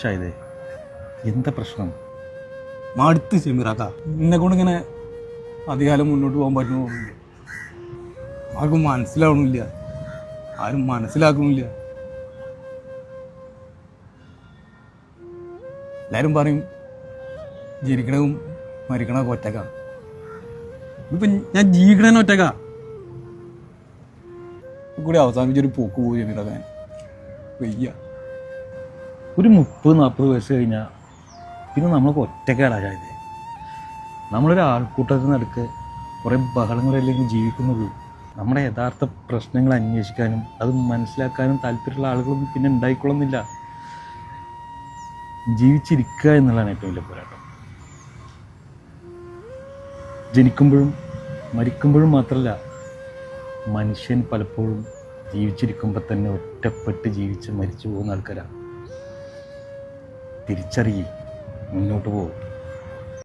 ഷായതേ എന്താ പ്രശ്നം? മടുത്ത് ചെമ്മിറാക്ക എന്നെ കൊണ്ട് ഇങ്ങനെ അധികാലം മുന്നോട്ട് പോകാൻ പറ്റുന്നു ആർക്കും മനസ്സിലാവണില്ല. ആരും മനസ്സിലാക്കണില്ല എല്ലാവരും പറയും ജനിക്കണതും മരിക്കണതൊക്കെ ഒറ്റക്ക. ഇപ്പം ഞാൻ ജീവിക്കണേനെ ഒറ്റക്ക. കൂടി അവസാനിച്ചൊരു പോക്ക് പോയി ഷമീറാക്കാൻ വയ്യ. ഒരു മുപ്പത് നാൽപ്പത് വയസ്സ് കഴിഞ്ഞാൽ പിന്നെ നമ്മൾക്ക് ഒറ്റക്കേടായത് നമ്മളൊരു ആൾക്കൂട്ടത്തിന് നടുക്ക് കുറേ ബഹളങ്ങളല്ലെങ്കിൽ ജീവിക്കുന്നുള്ളൂ നമ്മുടെ യഥാർത്ഥ പ്രശ്നങ്ങൾ അന്വേഷിക്കാനും അത് മനസ്സിലാക്കാനും താല്പര്യമുള്ള ആളുകളൊന്നും പിന്നെ ഉണ്ടായിക്കൊള്ളുന്നില്ല. ജീവിച്ചിരിക്കുക എന്നുള്ളതാണ് ഏറ്റവും വലിയ പോരാട്ടം. ജനിക്കുമ്പോഴും മരിക്കുമ്പോഴും മാത്രമല്ല മനുഷ്യൻ പലപ്പോഴും ജീവിച്ചിരിക്കുമ്പോൾ തന്നെ ഒറ്റപ്പെട്ട് ജീവിച്ച് മരിച്ചു പോകുന്ന ആൾക്കാരാണ് തിരിച്ചറിയി. മുന്നോട്ട് പോകും.